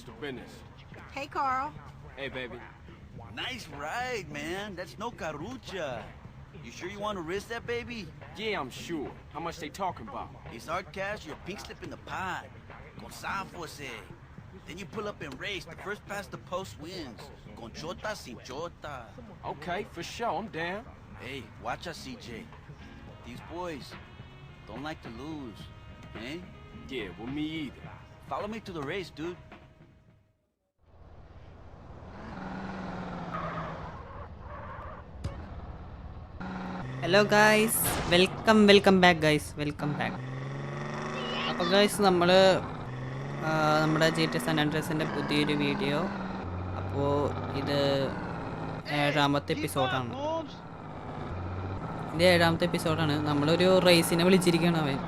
What's the business? Hey, Carl. Hey, baby. Nice ride, man. That's no carucha. You sure you want to risk that, baby? Yeah, I'm sure. How much they talking about? It's our cash, your pink slip in the pot. Con Sanfose. Then you pull up and race. The first past the post wins. Conchota sin chota. Okay, for sure. I'm down. Hey, watch us, CJ. These boys don't like to lose. Eh? Yeah, well, me either. Follow me to the race, dude. Hello guys welcome welcome back guys welcome back അപ്പോൾ guys നമ്മൾ നമ്മുടെ G T San ആൻഡ്രസിന്റെ പുതിയൊരു video അപ്പോൾ ഇത് ഏഴാമത്തെ എപ്പിസോഡാണ് ഇത് ഏഴാമത്തെ എപ്പിസോഡാണ് നമ്മളൊരു റേസിനെ വിളിച്ചിരിക്കുകയാണ് അവൻ.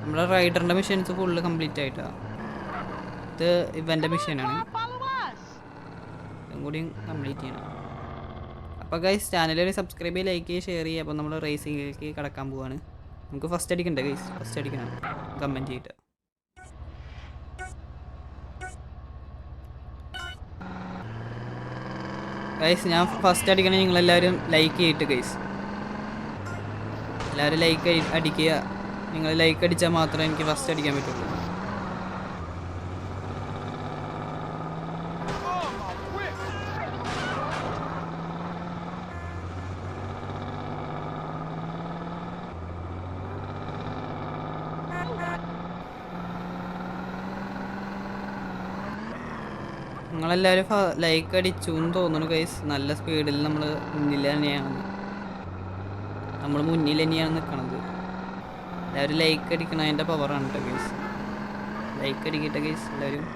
നമ്മുടെ റൈഡറിന്റെ മിഷൻസ് ഫുള്ള് കംപ്ലീറ്റ് ആയിട്ടാണ് ഇത് ഇവന്റെ മിഷനാണ് ഇതും കൂടി കംപ്ലീറ്റ് ചെയ്യണം. അപ്പോൾ ഗൈസ് ചാനലിൽ സബ്സ്ക്രൈബ് ചെയ്യുക ലൈക്ക് ചെയ്യുക ഷെയർ ചെയ്യുക അപ്പോൾ നമ്മൾ റേസിംഗിലേക്ക് കടക്കാൻ പോവാണ്. നമുക്ക് ഫസ്റ്റ് അടിക്കണ്ട ഗൈസ് ഫസ്റ്റ് അടിക്കണം. കമന്റ് ചെയ്തിട്ട്. ഗൈസ് ഞാൻ ഫസ്റ്റ് അടിക്കണേ നിങ്ങളെല്ലാവരും ലൈക്ക് ചെയ്തിട്ട് ഗൈസ് എല്ലാവരും ലൈക്ക് അടിക്കുക. നിങ്ങൾ ലൈക്ക് അടിച്ചാൽ മാത്രമേ എനിക്ക് ഫസ്റ്റ് അടിക്കാൻ പറ്റുള്ളൂ. നിങ്ങളെല്ലാവരും ലൈക്ക് അടിച്ചു എന്ന് തോന്നുന്നു ഗൈസ് നല്ല സ്പീഡിൽ നമ്മൾ മുന്നിൽ തന്നെയാണ്. നമ്മൾ മുന്നിൽ തന്നെയാണ് നിൽക്കണത് എല്ലാവരും ലൈക്ക് അടിക്കണം അതിന്റെ പവറാണ് കേട്ടോ ഗൈസ് ലൈക്ക് അടിക്കട്ടെ ഗൈസ് എല്ലാവരും.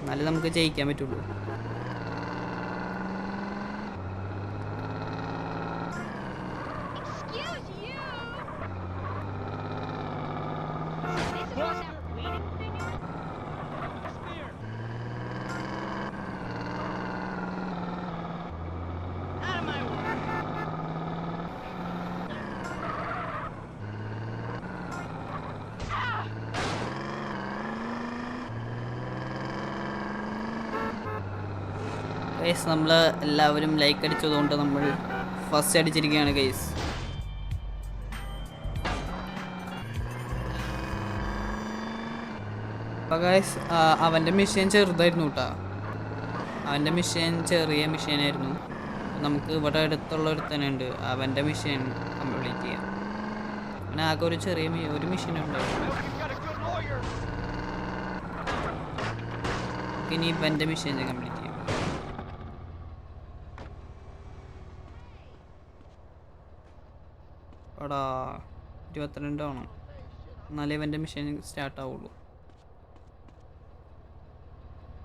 എന്നാലേ നമുക്ക് ജയിക്കാൻ പറ്റുള്ളൂ Excuse you! This is what that waiting thing is? Out of my way! Guys നമ്മൾ എല്ലാവരും ലൈക്ക് അടിച്ചതുകൊണ്ട് നമ്മൾ ഫസ്റ്റ് അടിച്ചിരിക്കുകയാണ് ഗൈസ് അപ്പോൾ ഗൈസ് അവന്റെ മിഷൻ ചെറുതായിരുന്നു കേട്ടോ അവന്റെ മിഷൻ ചെറിയ മെഷീനായിരുന്നു നമുക്ക് ഇവിടെ അടുത്തുള്ള ഒരു ഉണ്ട് അവന്റെ മിഷൻ കംപ്ലീറ്റ് ചെയ്യാം. അവന് ആകെ ഒരു ചെറിയ ഒരു മിഷൻ ഉണ്ടായിരുന്നു ഇനി ഇവന്റെ മിഷൻ കംപ്ലീറ്റ് ചെയ്യാം എടാ ഇരുപത്തിരണ്ട് ആവണം എന്നാലേ ഇവന്റെ മിഷൻ സ്റ്റാർട്ട് ആവുള്ളൂ.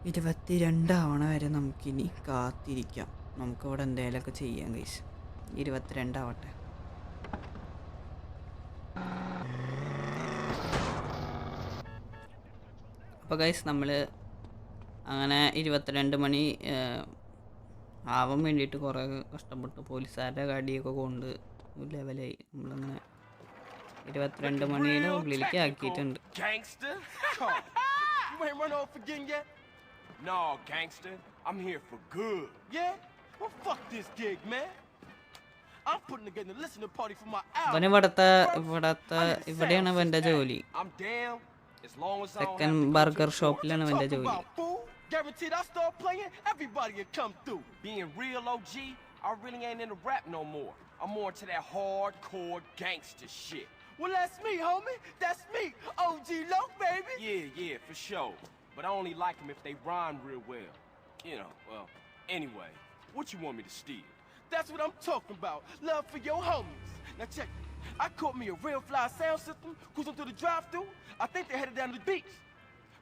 ഇരുപത്തിരണ്ടാവണ വരെ നമുക്കിനി കാത്തിരിക്കാം. നമുക്കിവിടെ എന്തെങ്കിലുമൊക്കെ ചെയ്യാം ഗൈസ് ഇരുപത്തിരണ്ടാവട്ടെ അപ്പോൾ ഗൈസ് നമ്മൾ അങ്ങനെ ഇരുപത്തിരണ്ട് മണി ആവാൻ വേണ്ടിയിട്ട് കുറേ കഷ്ടപ്പെട്ടു പോലീസുകാരുടെ കടിയൊക്കെ കൊണ്ട് ലെവലായി നമ്മളങ്ങനെ ഇരുപത്തിരണ്ട് മണിയുടെ ഉള്ളിലേക്ക് ആക്കിയിട്ടുണ്ട്? No, gangster. I'm here for good. Yeah? Well, fuck this gig, man. I'm putting together a listening party for my album. ഇവന് ഇവിടുത്തെ ഇവിടത്തെ ഇവിടെയാണ് ഇവന്റെ ജോലി സെക്കൻഡ് shop, ബർഗർ ഷോപ്പിലാണ് you ജോലി? Guaranteed I start playing, everybody will come through. Being real OG, I really ain't in the rap no more. I'm more into that hardcore gangster shit. Well, that's me, homie. That's me. OG Low, baby. Yeah, yeah, for sure. But I only like them if they rhyme real well. You know, well, anyway, what you want me to steal? That's what I'm talking about. Love for your homies. Now check it. I caught me a real fly sound system cruising through the drive-through. I think they headed down to the beach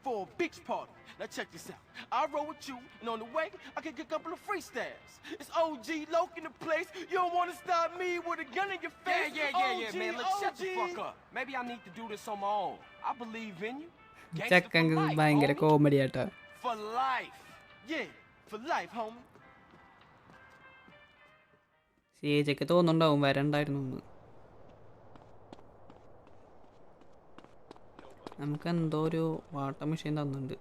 for a beach party. Now check this out. I roll with you, and on the way, I can get a couple of freestyles. It's OG Loke in the place. You don't want to stop me with a gun in your face. yeah, yeah, yeah, OG, yeah, man. Look, OG. shut the fuck up. Maybe I need to do this on my own. I believe in you. Gangster ചെക്കൻ for life, ഭയങ്കര homie. Comedy auto For life. Yeah, for life, homie. സി എച്ചക്ക് തോന്നുന്നുണ്ടാവും വരണ്ടായിരുന്നു നമുക്ക് എന്തോ ഒരു water machine തന്നിട്ടുണ്ട്.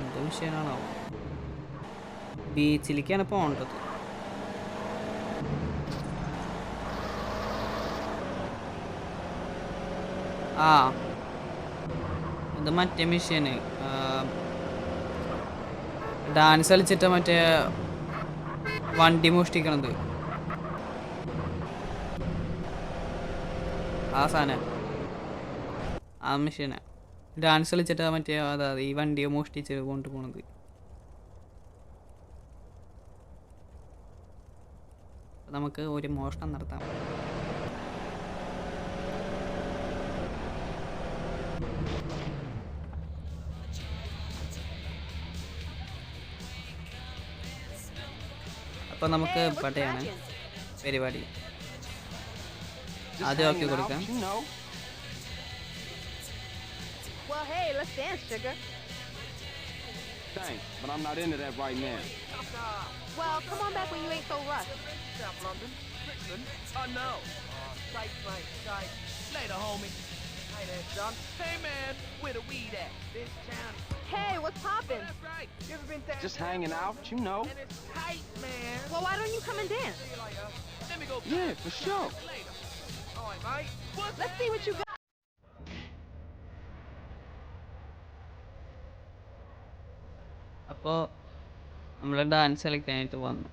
എന്തോ മെഷീനാണോ ബീച്ചിലേക്കാണ് പോകേണ്ടത്. ആ ഇത് മറ്റേ മെഷീന്. ഡാൻസ് കളിച്ചിട്ട് മറ്റേ വണ്ടി മോഷ്ടിക്കണത്. ആ സാധനം. ആ മെഷീനാ. ഡാൻസ് കളിച്ചിട്ട് മറ്റേ അതാ ഈ വണ്ടിയെ മോഷ്ടിച്ച് കൊണ്ട് പോണത്. നമുക്ക് ഒരു മോഷണം നടത്താം. അപ്പോൾ നമുക്ക് പട്ടയാണ് പരിപാടി. ആദ്യം ആക്കി hanging out, കൊടുക്കാം You know. Well, hey, let's dance, sugar. Thanks, but I'm not into that right now. Well, come on back when you ain't so rushed. South London, Brixton. Oh no. Sight, mate, sight. Later, homie. Hey there, son. Hey man, where the weed at? This town. Hey, what's poppin'? That's right. You ever been down? Just hanging out, you know. And it's tight, man. Well, why don't you come and dance? See you later. Let me go. Yeah, for sure. Right, mate. What's Let's see what you got. അപ്പോൾ നമ്മൾ dance കളിക്കാനായിട്ട് വന്നു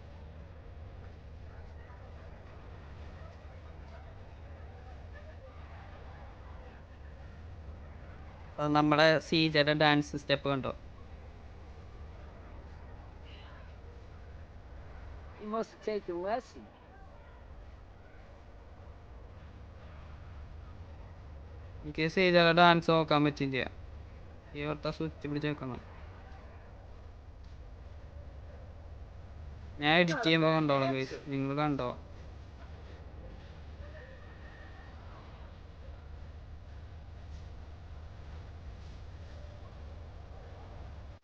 അപ്പോൾ നമ്മുടെ സീജയുടെ dance step കണ്ടോ You must have taken a എനിക്ക് സീജയുടെ dance നോക്കാൻ പറ്റില്ല ഓർത്ത സ്വിച്ച് പിടിച്ച് വെക്കണം ഞാൻ എഡിറ്റ് ചെയ്യുമ്പോൾ കണ്ടോളാം ഗൈസ് നിങ്ങൾ കണ്ടോ?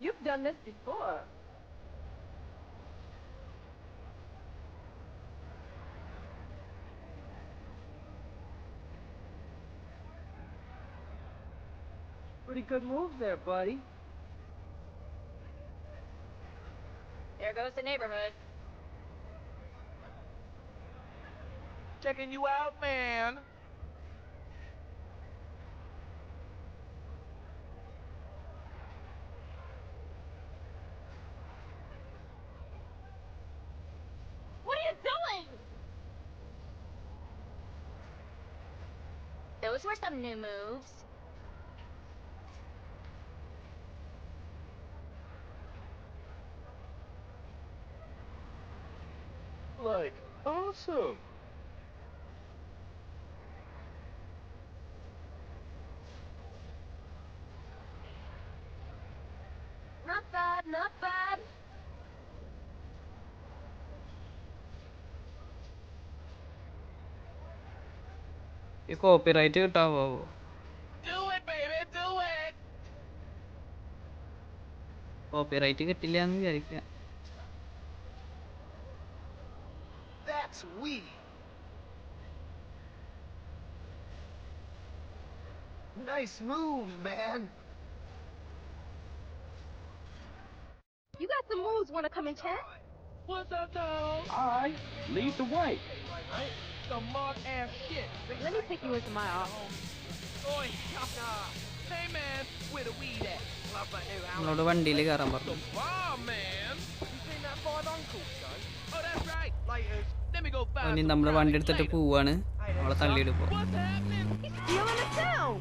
You've done this before. Pretty good move there, buddy. There goes the neighborhood. Checking you out, man. What are you doing? Those were some new moves. awesome. Not bad, not bad. You copyrighted tower. Do it, baby, do it. Copyright get till young, yeah. Nice move, man. You got some moves. Wanna come and chat? What's up, dog? All right, lead the way. Some mug ass shit. Let me take you into my office. Oi, uh, hey man, where the weed at? Love my new house. നമ്മളോട് വണ്ടിയിൽ കയറാൻ പറഞ്ഞു Bomb, man. You seen that five uncle, son? Oh, that's right. Laters. Let me go find അവന് some നമ്മൾ വണ്ടി brownies എടുത്തിട്ട് later. പോവാണ് Hey there, അവളെ son. തള്ളിയിടുപ്പോ What's happening? He's stealing the sound.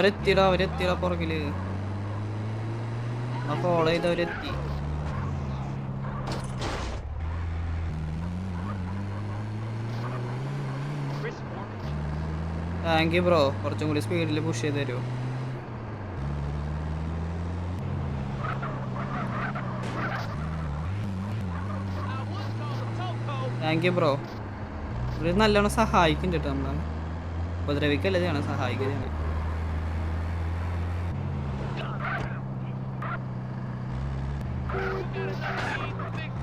അവരെത്തിടാ അവരെത്തിടാ പുറകിൽ. ആ ഫോളോ ചെയ്ത് അവരെത്തി. താങ്ക് യു ബ്രോ കുറച്ചും കൂടി സ്പീഡിൽ പുഷ് ചെയ്ത് തരുമോ താങ്ക് യു ബ്രോ ഇവർ നല്ലോണം സഹായിക്കുന്നുണ്ട് കേട്ടോ നമ്മളെ. ഉപദ്രവിക്കല്ലേ ചെയ്യണം സഹായിക്കുകയാണ്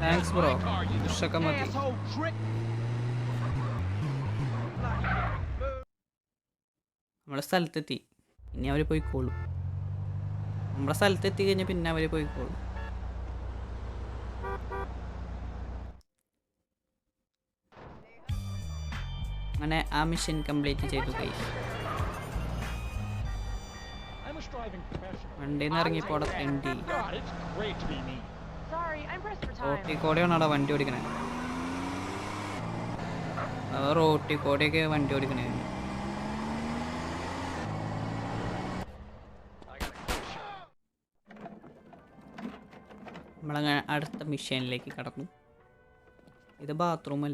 താങ്ക്സ് ബ്രോ പുഷൊക്കെ മതി നമ്മളെ സ്ഥലത്തെത്തി. ഇനി അവർ പോയിക്കോളും. നമ്മളെ സ്ഥലത്തെത്തി കഴിഞ്ഞാൽ പിന്നെ അവർ പോയിക്കോളും. അങ്ങനെ ആ മിഷൻ കംപ്ലീറ്റ് ചെയ്തു കൈ. വണ്ടിയിൽ നിന്ന് ഇറങ്ങിയപ്പോൾ അവിടെ തെണ്ടി God, it's great to be me. Sorry, I'm pressed for time. റോട്ടി കൂടെയാണ് അവിടെ വണ്ടി ഓടിക്കണേ അത് റോട്ടി കൂടെയൊക്കെ വണ്ടി ഓടിക്കണേ നമ്മളങ്ങനെ അടുത്ത മിഷനിലേക്ക് കടന്നു ഇത് bathroom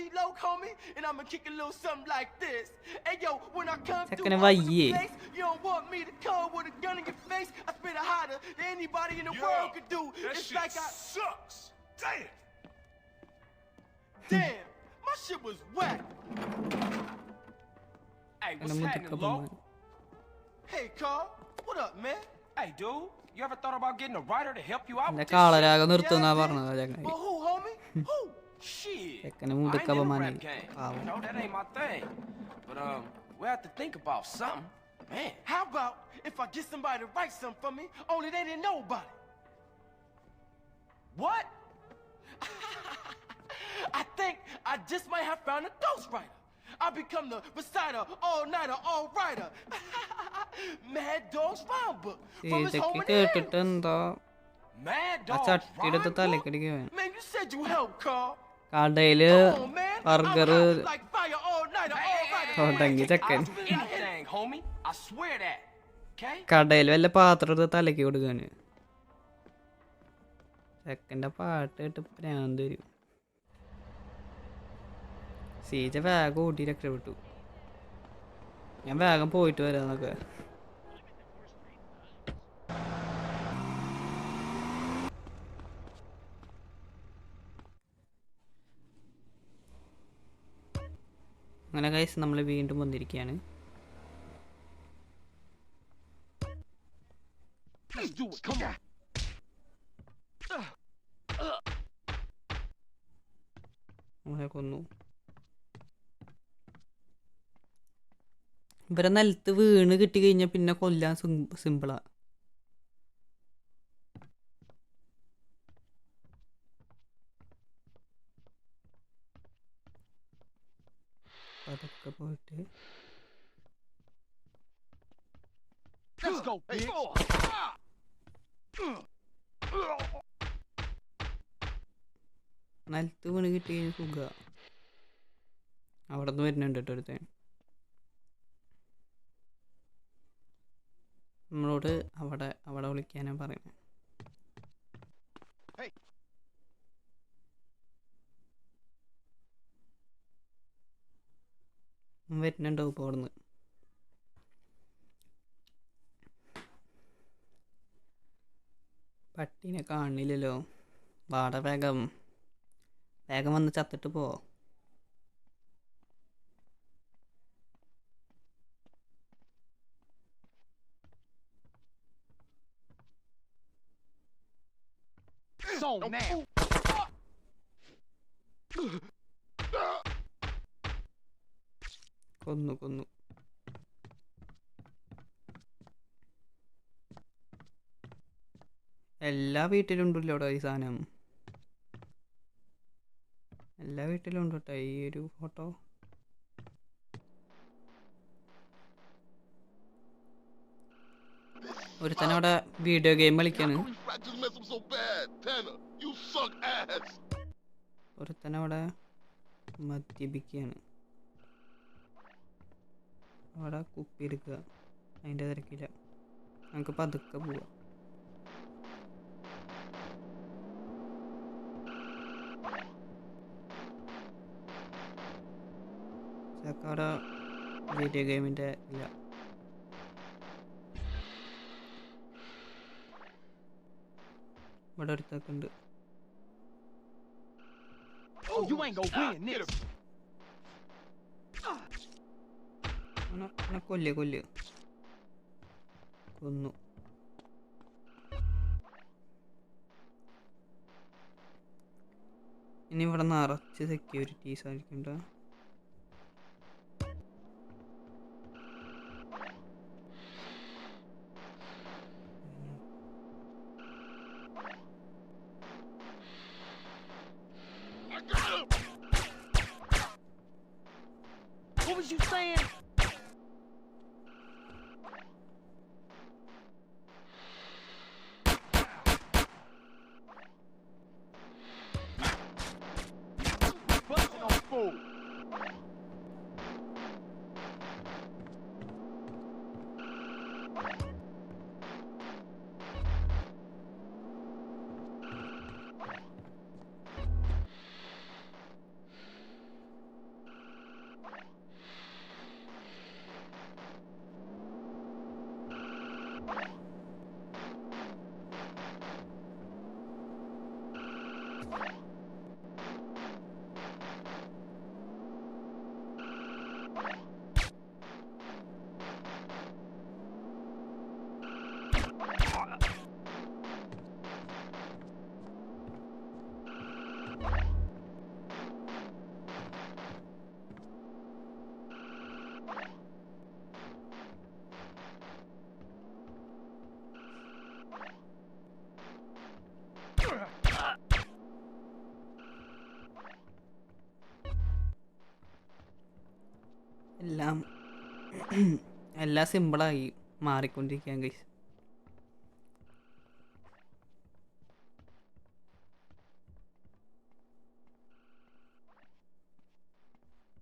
G-Lo, homie, and I'ma kick a little something like this. Hey, yo, when I come through the place, you don't want me to come with a gun in your face. I spit it hotter than anybody in the yo, world could do. it's like I... sucks. Damn. Damn, my shit was wet. Hey, what's happening, Lo? Hey, Carl, what up, man? Hey, dude. You ever thought about getting a writer to help you out? With this shit? Yeah, but who, homie? Who? Shit. Can move the cover money? Oh. That ain't my thing. But um, we have to think about something. Man. How about if I get somebody to write something for me, only they didn't know about it? What? I think I just might have found a ghostwriter. I become the reciter, all-nighter, all-writer. Mad Dog's rhyme book. From his home in the Mad Dog's rhyme book? Man, you said you helped, Carl. കടയിൽ. Burger. തുടങ്ങി ചെക്കൻ? കടയിൽ വല്ല പാത്രം എടുത്ത് തലക്കി കൊടുക്കാന് ചെക്കന്റെ പാട്ട് കേട്ട് പ്രാന്ത് വരും സീജ വേഗം ഓടി രക്ഷപ്പെട്ടു ഞാൻ വേഗം പോയിട്ട് വരാന്നൊക്കെ അങ്ങനെ കൈസ് നമ്മൾ വീണ്ടും വന്നിരിക്കുകയാണ്. നമ്മളെ കൊന്നു. ഇവരെ നിലത്ത് വീണ് കിട്ടി കഴിഞ്ഞാൽ പിന്നെ കൊല്ലാൻ സിമ്പിളാ അതൊക്കെ പോയിട്ട്. Let's go, bitch. നിലത്ത് വീണ് കിട്ടി സുഖ. അവിടെ നിന്ന് വരുന്നുണ്ട് കേട്ടോ ഒരുത്തൻ. നമ്മളോട് അവിടെ അവിടെ വിളിക്കാനാ പറയുന്നത് വരുന്നുണ്ടാവും ഇപ്പോൾ അവിടുന്ന്. പട്ടീനെ കാണില്ലല്ലോ. വാട വേഗം. വേഗം വന്ന് ചത്തിട്ട് പോ. So now. കൊന്നു കൊന്നു. എല്ലാ വീട്ടിലും ഉണ്ടല്ലോ ഈ സാധനം? എല്ലാ വീട്ടിലും ഉണ്ട് കേട്ടോ ഈ ഒരു ഫോട്ടോ ഒരുത്തൻ അവിടെ വീഡിയോ ഗെയിം കളിക്കാണ്. ഒരുത്തൻ അവിടെ മദ്യപിക്കുകയാണ് അവിടെ കുപ്പി എടുക്കുക അതിന്റെ തിരക്കില്ല. നമുക്ക് പതുക്കെ പോവാം. അവിടെ വീഡിയോ ഗെയിമിന്റെ ഇല്ല. ഇവിടെ അടുത്തൊക്കെ ഉണ്ട്. Oh, you ain't gonna win this. അവനെ അവനെ കൊല്ല് കൊല്ല് കൊന്നു ഇനി ഇവിടെ നിറച്ച് സെക്യൂരിറ്റീസ് ആയിരിക്കും ട്ടോ. I got him! What was you saying? എല്ലാം സിമ്പിളായി മാറിക്കൊണ്ടിരിക്കാൻ കഴിച്ചു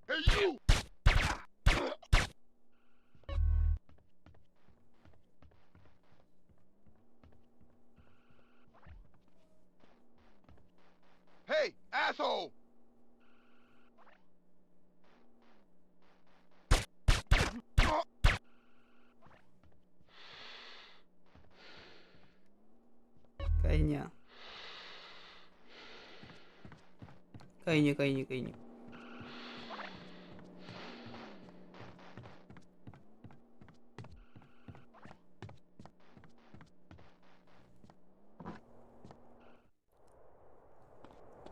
Hey, you! Hey, asshole! കഴിഞ്ഞ കഴിഞ്ഞു കഴിഞ്ഞു കഴിഞ്ഞു.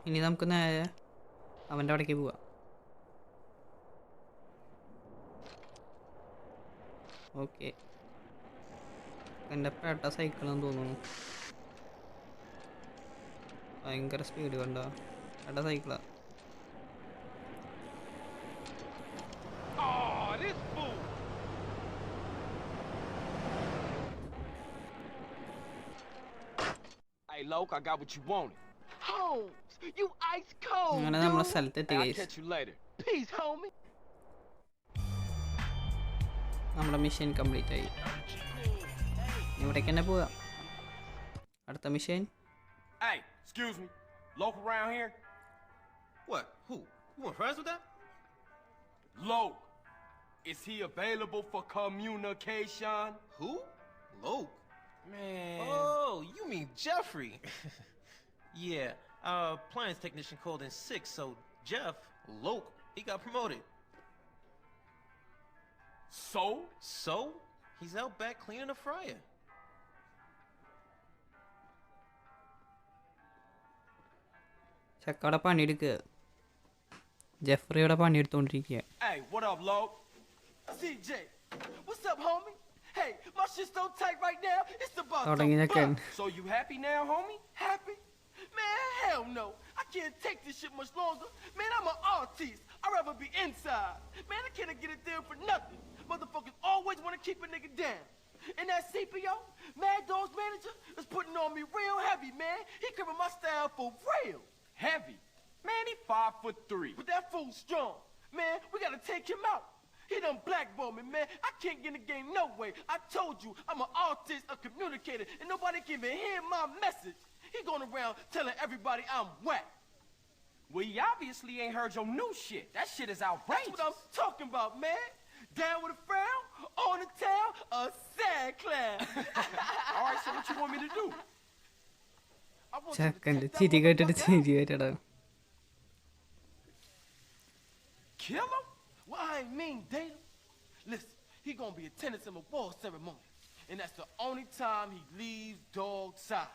ഇനി നമുക്ക് നേരെ അവന്റെ അവിടേക്ക് പോവാം. ഓക്കെ. എന്റെ പേട്ട സൈക്കിളെന്ന് തോന്നുന്നു. ഭയങ്കര സ്പീഡ് കണ്ട? Pettah സൈക്കിളാ Oh, this fool! Hey, Loke, I got what you wanted. Holmes, you ice cold. അങ്ങനെ നമ്മളെ. സ്ഥലത്തെത്തി Hey, I'll guys catch you later. Peace, homie. നമ്മുടെ മിഷൻ കംപ്ലീറ്റ് ആയി ഇവിടേക്ക് തന്നെ പോവാം അടുത്ത mission Hey, excuse me. Loke around here? What? Who? You want friends with that? Loke. Is he available for communication? Who? Loke? Man. Oh, you mean Jeffrey. yeah, our appliance technician called in sick, so Jeff, Loke, he got promoted. So? So? He's out back cleaning a fryer. சக்கடப்பான் இருக்கு പണിയെടുക്കുക ജെഫ്രിയുടെ പണിയെടുത്തോണ്ടിരിക്കുക Hey, what up, Loke? CJ, what's up, homie? Hey, my shit's so tight right now, it's about തുടങ്ങി to ഞെക്കാൻ bust. So you happy now, homie? Happy? Man, hell no. I can't take this shit much longer. Man, I'm an artist. I'd rather be inside. Man, I can't get it there for nothing. Motherfuckers always want to keep a nigga down. And that CPO, Mad Dog's manager, is putting on me real heavy, man. He cribbing my style for real. Heavy. Man, he five foot three. But that fool's strong. Man, we gotta take him out. He done blackballed me, man. I can't get in the game no way. I told you, I'm an artist, a communicator, and nobody can even hear my message. He going around telling everybody I'm whack. Well, he obviously ain't heard your new shit. That shit is outrageous. That's outrageous. what I'm talking about, man. Down with a frown, on the town, a sad clown. All right, so what you want me to do? I want you to Kill him? Well, I ain't mean date him. Listen, he gonna be attending some award ceremony. And that's the only time he leaves dog side.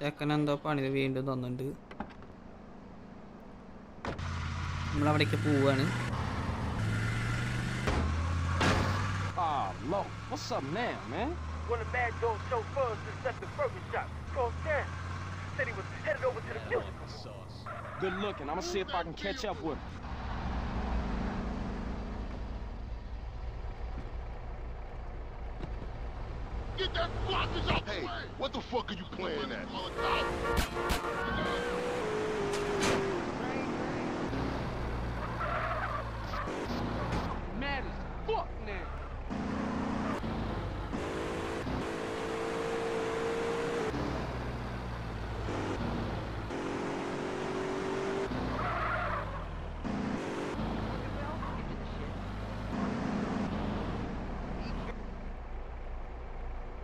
ചെക്കൻ എന്തോ പണി വീണ്ടും തന്നുണ്ട് നമ്മളവിടേക്ക് പോവാണ് Ah, Lord. What's up now, man? One of Mad Dog's chauffeurs just left the burger shop across town. Said he was headed over to the music. Good looking. I'm gonna see if I can catch up with him. Get that blockage out Hey, what the fuck are you playing at?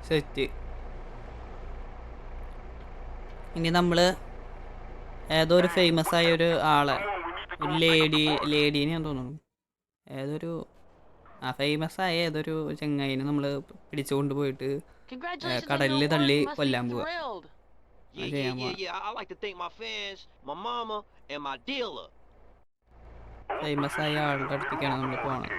Set. ഇനി നമ്മൾ ഏതോ ഒരു famous ആയ ഒരു ആളെ ഒരു lady ലേഡീനെ ഞാൻ തോന്നുന്നു. ഏതൊരു ആ ഫേമസ് ആയ ഏതൊരു ചെങ്ങായിനെ നമ്മൾ പിടിച്ചുകൊണ്ട് പോയിട്ട് കടലിൽ തള്ളി കൊല്ലാൻ പോവാ. ഫേമസ് ആയ ആളുടെ അടുത്തേക്കാണ് നമ്മൾ പോകണം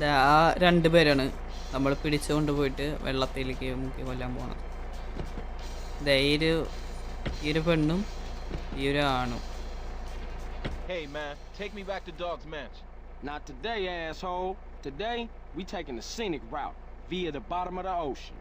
ദാ ആ രണ്ട് പേരാണ് നമ്മൾ പിടിച്ചുകൊണ്ട് പോയിട്ട് വെള്ളത്തിലേക്ക് മുക്കി കൊല്ലാൻ പോകണം ദാ ഈ ഒരു ഈ ഒരു പെണ്ണും ഈ ഒരു ആണും Hey, man, take me back to Dog's Mansion. Not today, asshole. Today, we taking the scenic route via the bottom of the ocean.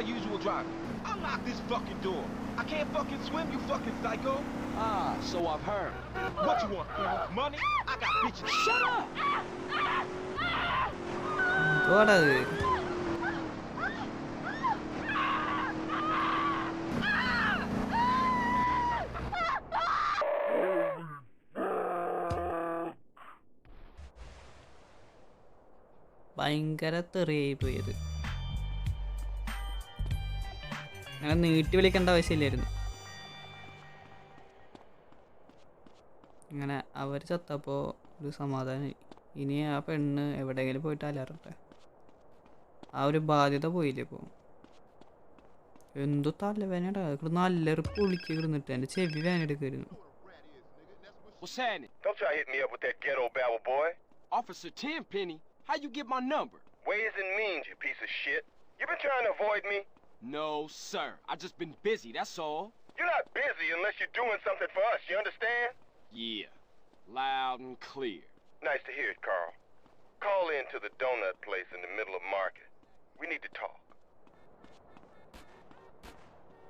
my usual driver? Unlock this fucking door. I can't fucking swim, you fucking psycho. Ah, so I've heard. What you want? Money? I got bitches. Shut up! എന്തുവാടാ അത് ഭയങ്കര തെറിയായി പോയത് അങ്ങനെ നീട്ടി വിളിക്കേണ്ട ആവശ്യമില്ലായിരുന്നു അങ്ങനെ അവർ ചത്തപ്പോൾ ഒരു സമാധാനം ഇനി ആ പെണ്ണ് എവിടെയെങ്കിലും പോയിട്ട് അലറട്ടെ ആ ഒരു ബാധ്യത പോയില്ലേ ഇപ്പോൾ എന്തോ തലവേനടാ ഇവിടെ നല്ലെറുപ്പ് ഒളിക്ക് ഇരുന്നിട്ട് എന്റെ ചെവി വേനെടുക്കായിരുന്നു? Don't try to hit me up with that ghetto babble, boy. Officer Tenpenny, how you get my number? Ways and means, you piece of shit. You been trying to avoid me? No, sir. I just been busy, that's all. You're not busy unless you're doing something for us, you understand? Yeah. Loud and clear. Nice to hear it, Carl. Call in to the donut place in the middle of market. We need to talk.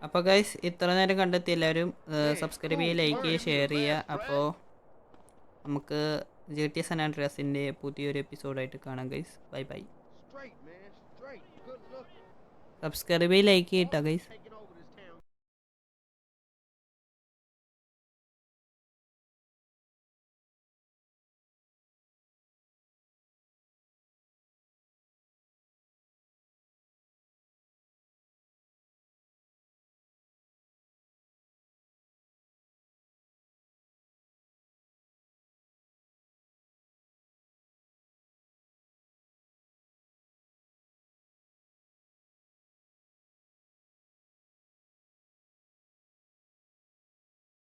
അപ്പോൾ guys ഇത്ര നേരം കണ്ടെത്തി എല്ലാവരും subscribe ചെയ്യുക like ചെയ്യുക share ചെയ്യുക അപ്പോൾ നമുക്ക് ജി ടി എസ് അനാൻഡ്രിയാസിന്റെ പുതിയൊരു എപ്പിസോഡായിട്ട് കാണാം guys bye bye Straight, man. Straight. Good look. Subscribe like ചെയ്യട്ടോ ഗൈസ്